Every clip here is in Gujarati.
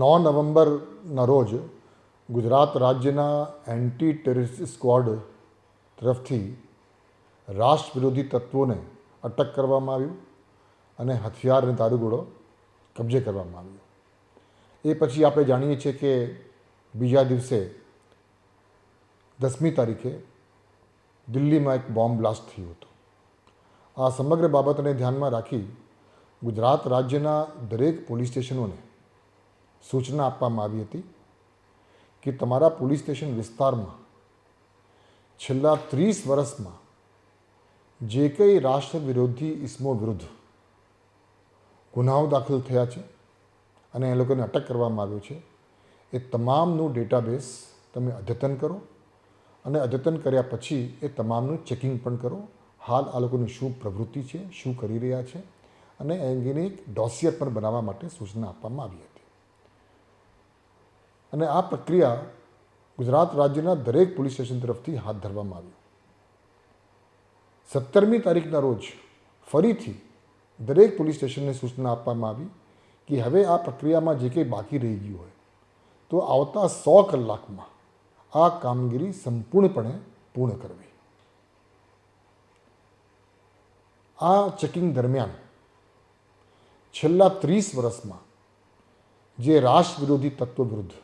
નવ નવેમ્બરના રોજ ગુજરાત રાજ્યના એન્ટી ટેરરિસ્ટ સ્ક્વોડ તરફથી રાષ્ટ્ર વિરોધી તત્વોને અટક કરવામાં આવ્યું અને હથિયાર અને દારૂગોળો કબજે કરવામાં આવ્યો. એ પછી આપણે જાણીએ છીએ કે બીજા દિવસે દસમી તારીખે દિલ્હીમાં એક બોમ્બ બ્લાસ્ટ થયું હતું. આ સમગ્ર બાબતને ધ્યાનમાં રાખી ગુજરાત રાજ્યના દરેક પોલીસ સ્ટેશનોને સૂચના આપવામાં આવી હતી કે તમારા પોલીસ સ્ટેશન વિસ્તારમાં છેલ્લા ત્રીસ વર્ષમાં જે કંઈ રાષ્ટ્ર વિરોધી ઇસમો વિરુદ્ધ ગુનાઓ દાખલ થયા છે અને એ લોકોને અટક કરવામાં આવ્યો છે, એ તમામનું ડેટાબેઝ તમે અદ્યતન કરો અને અદ્યતન કર્યા પછી એ તમામનું ચેકિંગ પણ કરો. હાલ આ લોકોની શું પ્રવૃત્તિ છે, શું કરી રહ્યા છે અને એ અંગેની એક ડોસિયર પણ બનાવવા માટે સૂચના આપવામાં આવી હતી. અને આ પ્રક્રિયા ગુજરાત રાજ્યના દરેક પોલીસ સ્ટેશન તરફથી હાથ ધરવામાં આવી. સત્તરમી તારીખના રોજ ફરીથી દરેક પોલીસ સ્ટેશનને સૂચના આપવામાં આવી કે હવે આ પ્રક્રિયામાં જે કંઈ બાકી રહી ગયું હોય, તો આવતા સો કલાકમાં આ કામગીરી સંપૂર્ણપણે પૂર્ણ કરવી. આ ચેકિંગ દરમિયાન છેલ્લા ત્રીસ વર્ષમાં જે રાષ્ટ્ર વિરોધી તત્વ વિરુદ્ધ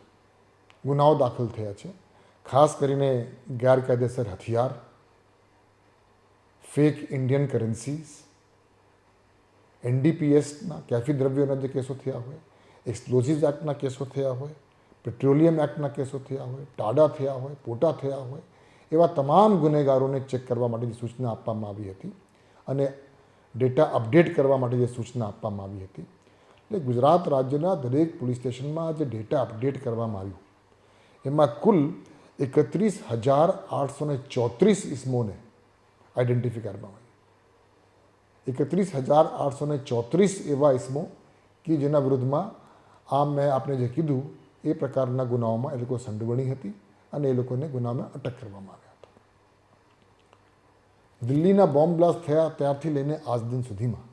ગુનાઓ દાખલ થયા છે. ખાસ કરીને ગેરકાયદેસર હથિયાર ફેક ઇન્ડિયન કરન્સીસ એનડીપીએસના કેફી દ્રવ્યોના જે કેસો થયા હોય એક્સપ્લોઝિવ એક્ટના કેસો થયા હોય પેટ્રોલિયમ એક્ટના કેસો થયા હોય, ટાડા થયા હોય, પોટા થયા હોય, એવા તમામ ગુનેગારોને ચેક કરવા માટેની સૂચના આપવામાં આવી હતી અને ડેટા અપડેટ કરવા માટે જે સૂચના આપવામાં આવી હતી. એટલે ગુજરાત રાજ્યના દરેક પોલીસ સ્ટેશનમાં જે ડેટા અપડેટ કરવામાં આવ્યું. એમાં કુલ એકત્રીસ હજાર આઠસો ને ચોત્રીસ ઇસમોને આઈડેન્ટિફાઈ કરવામાં આવી. એકત્રીસ હજાર આઠસો ને ચોત્રીસ એવા ઇસમો કે જેના વિરુદ્ધમાં આમ મેં આપણે જે કીધું, એ પ્રકારના ગુનાઓમાં એ લોકો સંડોવણી હતી અને એ લોકોને ગુનામાં અટક કરવામાં આવ્યા હતા. દિલ્હીના બોમ્બ બ્લાસ્ટ થયા ત્યારથી લઈને આજ દિન સુધીમાં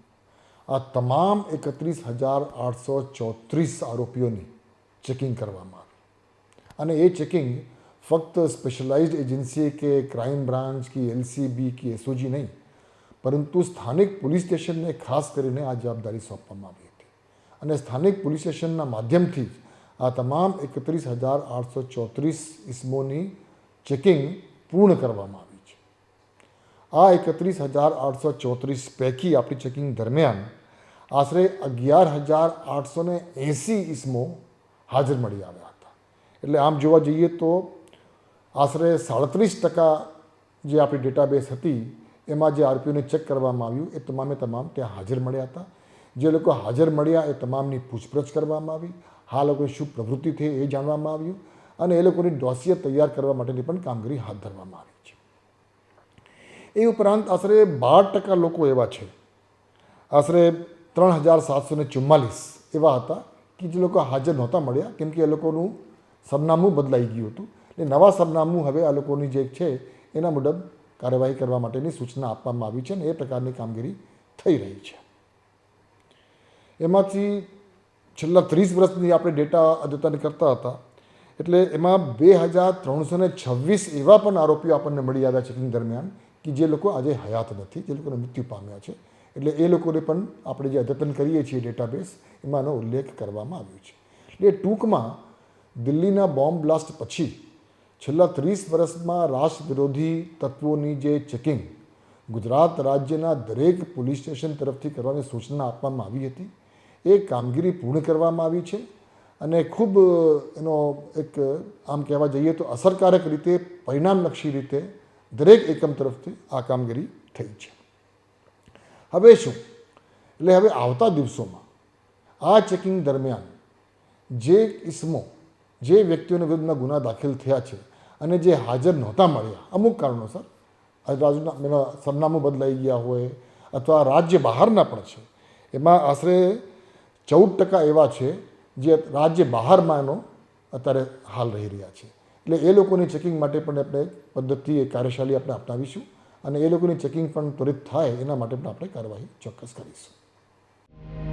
આ તમામ એકત્રીસ હજાર આઠસો ચોત્રીસ આરોપીઓની ચેકિંગ કરવામાં અને એ ચેકિંગ ફક્ત સ્પેશિયલાઇઝ્ડ એજન્સી કે ક્રાઇમ બ્રાન્ચ કે એલસીબી કે એસઓજી નહીં, પરંતુ સ્થાનિક પોલીસ સ્ટેશનને ખાસ કરીને આ જવાબદારી સોંપવામાં આવી હતી. અને સ્થાનિક પોલીસ સ્ટેશનના માધ્યમથી જ આ તમામ એકત્રીસ હજાર આઠસો ચોત્રીસ ઇસમોની ચેકિંગ પૂર્ણ કરવામાં આવી છે. આ એકત્રીસ હજાર આઠસો ચોત્રીસ પૈકી આપણી ચેકિંગ દરમિયાન આશરે અગિયાર હજાર આઠસો ને એંસી ઇસમો હાજર મળી આવ્યા એટલે આમ જોવા જઈએ તો આશરે સાડત્રીસ ટકા જે આપણી ડેટાબેઝ હતી, એમાં જે આરપીઓને ચેક કરવામાં આવ્યું, એ તમામે તમામ ત્યાં હાજર મળ્યા હતા. જે લોકો હાજર મળ્યા એ તમામની પૂછપરછ કરવામાં આવી હા લોકોની શું પ્રવૃત્તિ થઈ એ જાણવામાં આવ્યું અને એ લોકોની ડોસિયર તૈયાર કરવા માટેની પણ કામગીરી હાથ ધરવામાં આવી છે. એ ઉપરાંત આશરે બાર ટકા લોકો એવા છે, આશરે ત્રણ હજાર સાતસો ને ચુમ્માલીસ એવા હતા કે જે લોકો હાજર નહોતા મળ્યા, કેમ કે એ લોકોનું સરનામું બદલાઈ ગયું હતું. એટલે નવા સરનામું હવે આ લોકોની જે છે, એના મુજબ કાર્યવાહી કરવા માટેની સૂચના આપવામાં આવી છે અને એ પ્રકારની કામગીરી થઈ રહી છે. એમાંથી છેલ્લા ત્રીસ વર્ષની આપણે ડેટા અદ્યતન કરતા હતા, એટલે એમાં બે હજાર ત્રણસો ને છવ્વીસ એવા પણ આરોપીઓ આપણને મળી આવ્યા ચેકિંગ દરમિયાન કે જે લોકો આજે હયાત નથી, જે લોકોને મૃત્યુ પામ્યા છે. એટલે એ લોકોને પણ આપણે જે અદ્યતન કરીએ છીએ ડેટાબેઝ, એમાંનો ઉલ્લેખ કરવામાં આવ્યો છે. એટલે ટૂંકમાં દિલ્હીના બોમ્બ બ્લાસ્ટ પછી છેલ્લા ત્રીસ વર્ષમાં રાષ્ટ્ર વિરોધી તત્વોની જે ચેકિંગ ગુજરાત રાજ્યના દરેક પોલીસ સ્ટેશન તરફથી કરવાની સૂચના આપવામાં આવી હતી. એ કામગીરી પૂર્ણ કરવામાં આવી છે અને ખૂબ એનો એક, આમ કહેવા જઈએ તો અસરકારક રીતે, પરિણામલક્ષી રીતે દરેક એકમ તરફથી આ કામગીરી થઈ છે. હવે શું? એટલે હવે આવતા દિવસોમાં આ ચેકિંગ દરમિયાન જે ઇસમો જે વ્યક્તિઓના વિરુદ્ધમાં ગુના દાખલ થયા છે અને જે હાજર નહોતા મળ્યા, અમુક કારણોસર રાજુના એના સરનામું બદલાઈ ગયા હોય અથવા રાજ્ય બહારના પણ છે. એમાં આશરે ચૌદ ટકા એવા છે જે રાજ્ય બહારમાં એનો અત્યારે હાલ રહી રહ્યા છે. એટલે એ લોકોની ચેકિંગ માટે પણ આપણે પદ્ધતિ એ કાર્યશાળી આપણે અપનાવીશું અને એ લોકોની ચેકિંગ પણ ત્વરિત થાય એના માટે પણ આપણે કાર્યવાહી ચોક્કસ કરીશું.